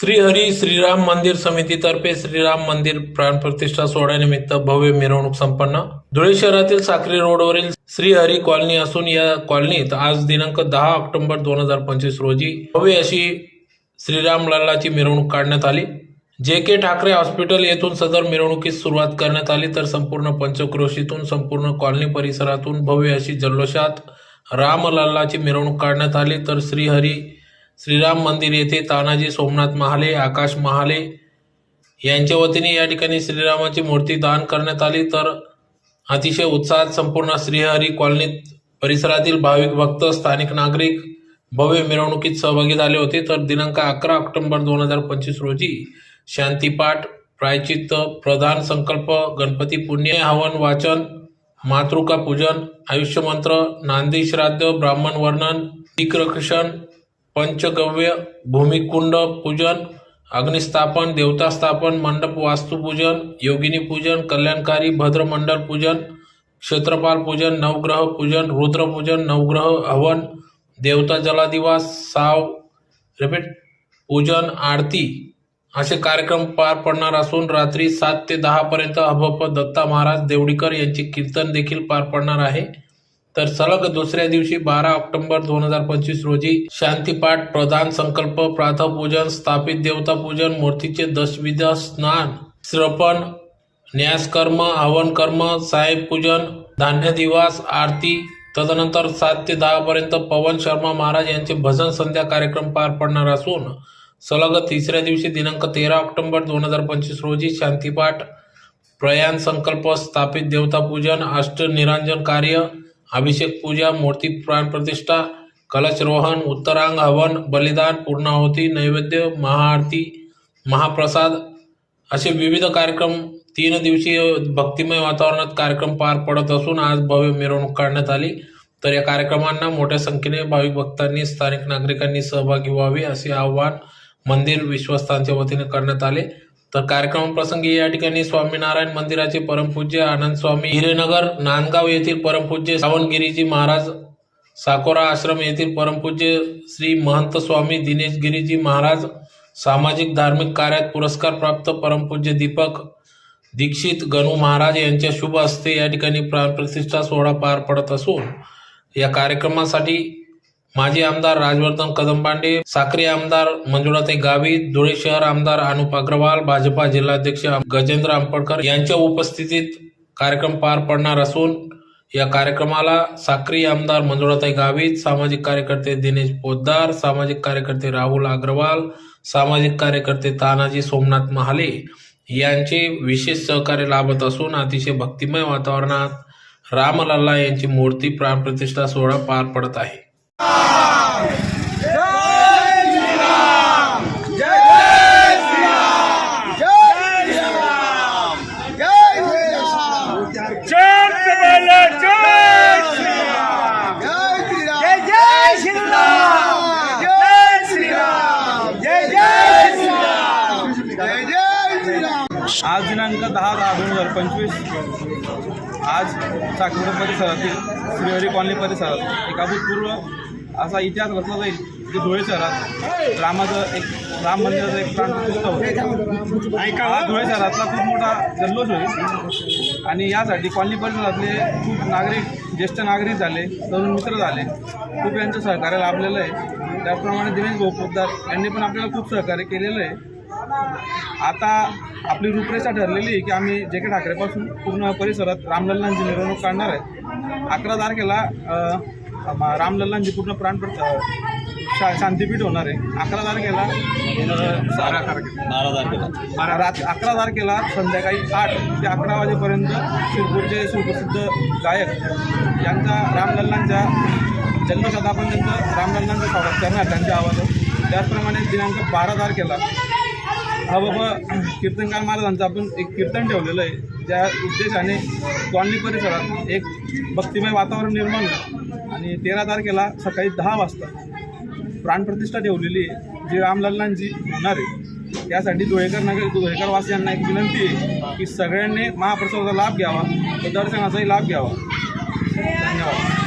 श्रीहरी श्रीराम मंदिर समितीतर्फे श्रीराम मंदिर प्राणप्रतिष्ठा सोहळ्यानिमित्त भव्य मिरवणूक संपन्न. धुळे शहरातील साक्री रोडवरील श्रीहरी कॉलनी असून या कॉलनीत आज दिनांक दहा ऑक्टोबर दोन हजार पंचवीस रोजी भव्य अशी श्रीराम लल्लाची मिरवणूक काढण्यात आली. जे के ठाकरे हॉस्पिटल येथून सदर मिरवणुकीस सुरुवात करण्यात आली तर संपूर्ण पंचक्रोशीतून संपूर्ण कॉलनी परिसरातून भव्य अशी जल्लोषात रामलल्लाची मिरवणूक काढण्यात आली. तर श्रीहरी श्रीराम मंदिर येथे तानाजी सोमनाथ महाले आकाश महाले यांच्या वतीने या ठिकाणी श्रीरामाची मूर्ती दान करण्यात आली. तर अतिशय उत्साहात संपूर्ण श्रीहरी कॉलनीत परिसरातील भाविक भक्त स्थानिक नागरिक भव्य मिरवणुकीत सहभागी झाले होते. तर दिनांक अकरा ऑक्टोबर दोन हजार पंचवीस रोजी शांतीपाठ प्रायचित्त प्रधान संकल्प गणपती पुण्य हवन वाचन मातृका पूजन आयुष्यमंत्र नांदी श्राद्ध ब्राह्मण वर्णन विक्रक्षण पंचगव्य भूमिकुंड पूजन अग्निस्थापन देवतास्थापन मंडप वास्तुपूजन योगिनी पूजन कल्याणकारी भद्रमंडल पूजन क्षेत्रपाल पूजन नवग्रह पूजन रुद्रपूजन नवग्रह हवन देवता जलादिवास साव रिपीट पूजन आरती असे कार्यक्रम पार पडणार असून रात्री सात ते दहापर्यंत हबप दत्ता महाराज देवडीकर यांचे कीर्तन देखील पार पडणार आहे. तर सलग दुसऱ्या दिवशी बारा ऑक्टोबर दोन हजार पंचवीस रोजी शांतीपाठ प्रधान संकल्प प्रातःपूजन स्थापित देवता पूजन मूर्तीचे दशविध स्नान श्रपण न्यासकर्म हवनकर्म साहेब पूजन धान्य दिवास आरती तदनंतर सात ते दहा पर्यंत पवन शर्मा महाराज यांचे भजन संध्या कार्यक्रम पार पडणार असून सलग तिसऱ्या दिवशी दिनांक तेरा ऑक्टोबर दोन हजार पंचवीस रोजी शांतीपाठ प्रयाण संकल्प स्थापित देवता पूजन अष्ट निरांजन कार्य अभिषेक पूजा मूर्ती प्राणप्रतिष्ठा कलशरोहण उत्तरांग हवन बलिदान पूर्णाहुती नैवेद्य महाआरती महाप्रसाद असे विविध कार्यक्रम तीन दिवसीय भक्तिमय वातावरणात कार्यक्रम पार पडत असून आज भव्य मिरवणूक काढण्यात आली. तर या कार्यक्रमांना मोठ्या संख्येने भाविक भक्तांनी स्थानिक नागरिकांनी सहभागी व्हावे असे आवाहन मंदिर विश्वस्तांच्या वतीने करण्यात आले. तर कार्यक्रमप्रसंगी या ठिकाणी स्वामीनारायण मंदिराचे परमपूज्य आनंद स्वामी हिरेनगर नांदगाव येथील परमपूज्य सावणगिरीजी महाराज साकोरा आश्रम येथील परमपूज्य श्री महंत स्वामी दिनेश गिरीजी महाराज सामाजिक धार्मिक कार्यात पुरस्कार प्राप्त परमपूज्य दीपक दीक्षित गणू महाराज यांच्या शुभ हस्ते या ठिकाणी प्राणप्रतिष्ठा सोहळा पार पडत असून या कार्यक्रमासाठी माजी आमदार राजवर्धन कदमबांडे साक्री आमदार मंजुळाताई गावित धुळे शहर आमदार अनुप अग्रवाल भाजपा जिल्हाध्यक्ष गजेंद्र आंबडकर यांच्या उपस्थितीत कार्यक्रम पार पडणार असून या कार्यक्रमाला साक्री आमदार मंजुळाताई गावित सामाजिक कार्यकर्ते दिनेश पोद्दार सामाजिक कार्यकर्ते राहुल अग्रवाल सामाजिक कार्यकर्ते तानाजी सोमनाथ महाले यांचे विशेष सहकार्य लाभत असून अतिशय भक्तिमय वातावरणात रामलल्ला यांची मूर्ती प्राणप्रतिष्ठा सोहळा पार पडत आहे. आज दिनांक दहा दहा दोन हजार पंचवीस. आज साखर परिसरातील श्रीहरी कॉलनी परिसरात एक अभूतपूर्व असा इतिहास रचला जाईल की धुळे शहरात. रामाचं एक राम मंदिराचं एक प्राणप्रतिष्ठा होतं. हा धुळे शहरातला खूप मोठा जल्लोष होईल. आणि यासाठी कॉलनी परिसरातले खूप नागरिक ज्येष्ठ नागरिक झाले तरुण मित्र झाले खूप यांचं सहकार्य लाभलेलं आहे. त्याचप्रमाणे दिनेश भाऊ पोद्दार यांनी पण आपल्याला खूप सहकार्य केलेलं आहे. आता आपली रूपरेषा ठरलेली आहे की आम्ही जे के ठाकरेपासून पूर्ण परिसरात रामलल्लांची मिरवणूक काढणार आहे. अकरा तारखेला रामलल्लांची पूर्ण अ, शा शांतीपीठ होणार आहे. अकरा तारखेला बारा तारखेला. बारा रात अकरा तारखेला संध्याकाळी आठ ते अकरा वाजेपर्यंत शिरपूरचे सुप्रसिद्ध गायक यांचा रामलल्लांच्या जन्मशत आपण त्यांचं रामलल्लांचं स्वागत करणार त्यांच्या आवाजात त्याचप्रमाणे दिनांक बारा तारखेला हा बाबा कीर्तनकार महाराजांचं आपण एक कीर्तन ठेवलेलं आहे. ज्या उद्देशाने कॉलनी परिसरात एक भक्तिमय वातावरण निर्माण आणि तेरा तारखेला सकाळी दहा वाजता प्राणप्रतिष्ठा ठेवलेली आहे. जी रामलल्लांची होणार आहे त्यासाठी धुळेकर नगर धुळेकरवासियांना एक विनंती आहे की सगळ्यांनी महाप्रसादाचा लाभ घ्यावा व दर्शनाचाही लाभ घ्यावा. धन्यवाद.